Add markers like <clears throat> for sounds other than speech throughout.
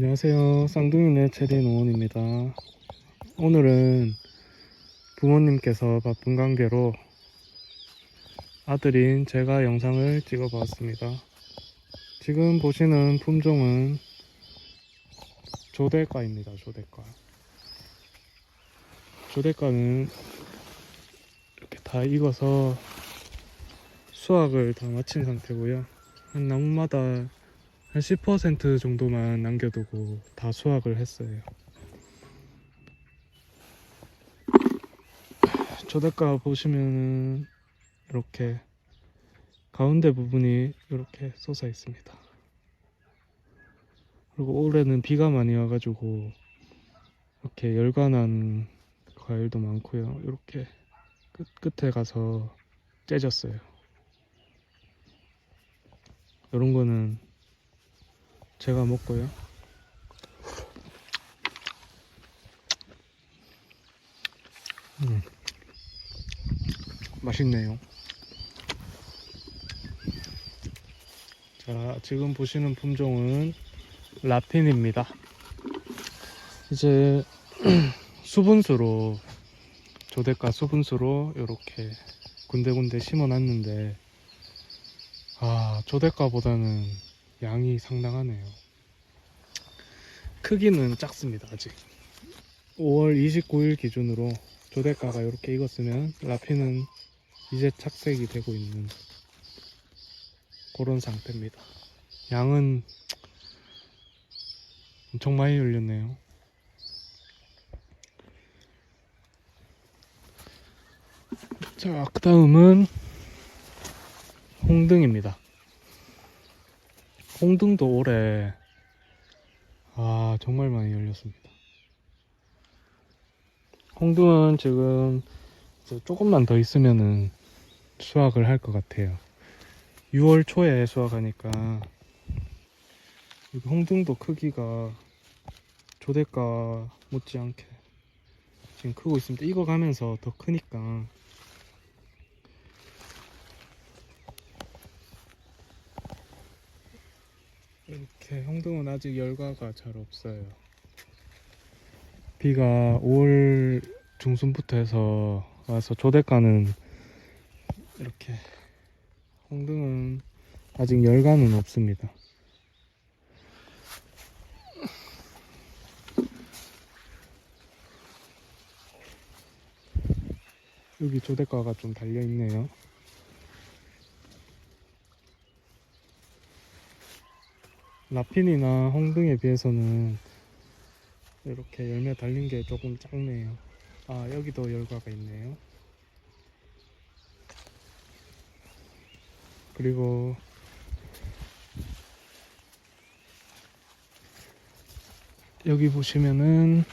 안녕하세요. 쌍둥이네 체리 노원입니다. 오늘은 부모님께서 바쁜 관계로 아들인 제가 영상을 찍어 보았습니다. 지금 보시는 품종은 조대과입니다. 조대과. 조대과는 이렇게 다 익어서 수확을 다 마친 상태고요. 한 나무마다 한 10% 정도만 남겨두고 다 수확을 했어요. 조대가 보시면은 이렇게 가운데 부분이 이렇게 솟아 있습니다. 그리고 올해는 비가 많이 와가지고 이렇게 열관한 과일도 많고요. 이렇게 끝 끝에 가서 째졌어요. 이런 거는 제가 먹고요. 음. 맛있네요. 자, 지금 보시는 품종은 라핀입니다. 이제 <clears throat> 수분수로 조대가 수분수로 이렇게 군데군데 심어놨는데 아 조대가보다는 양이 상당하네요. 크기는 작습니다, 아직. 5월 29일 기준으로 조대가가 이렇게 익었으면 라피는 이제 착색이 되고 있는 그런 상태입니다. 양은 엄청 많이 열렸네요. 자, 그 다음은 홍등입니다. 홍등도 올해 아 정말 많이 열렸습니다. 홍등은 지금 조금만 더 있으면은 수확을 할 것 같아요. 6월 초에 수확하니까 홍등도 크기가 조대가 못지않게 지금 크고 있습니다. 익어가면서 더 크니까 이렇게 홍등은 아직 열과가 잘 없어요. 비가 5월 중순부터 해서 와서 조대가는 이렇게 홍등은 아직 열과는 없습니다. 여기 조대가가 좀 달려 있네요. 라핀이나 홍등에 비해서는 이렇게 열매 달린 게 조금 작네요. 아, 여기도 열과가 있네요. 그리고 여기 보시면은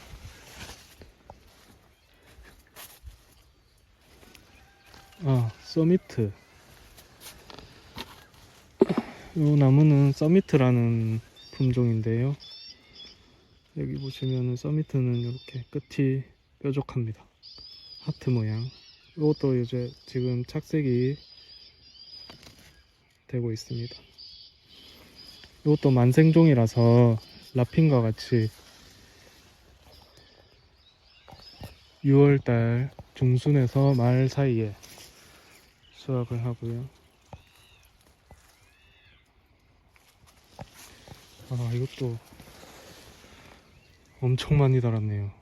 아, 서미트. 이 나무는 서미트라는 품종인데요. 여기 보시면은 서미트는 이렇게 끝이 뾰족합니다. 하트 모양. 이것도 이제 지금 착색이 되고 있습니다. 이것도 만생종이라서 라핀과 같이 6월달 중순에서 말 사이에 수확을 하고요. 아, 이것도 엄청 많이 달았네요.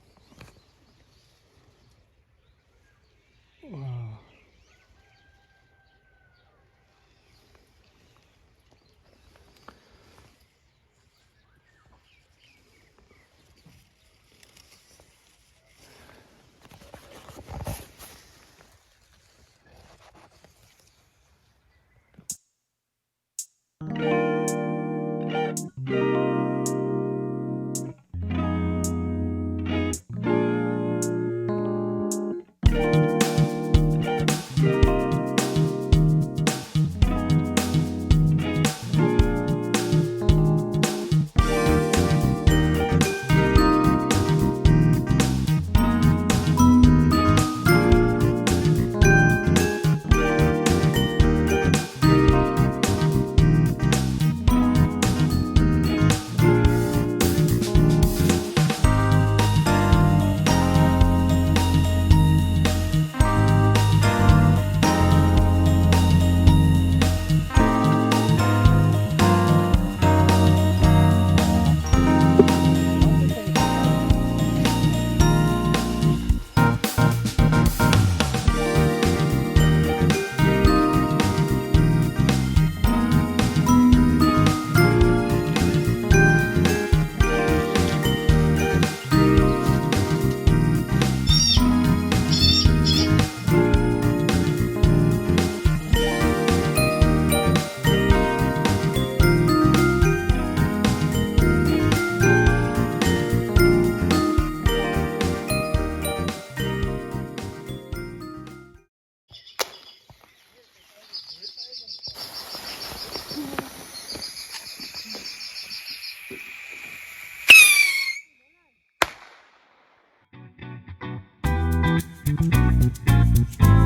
Bye.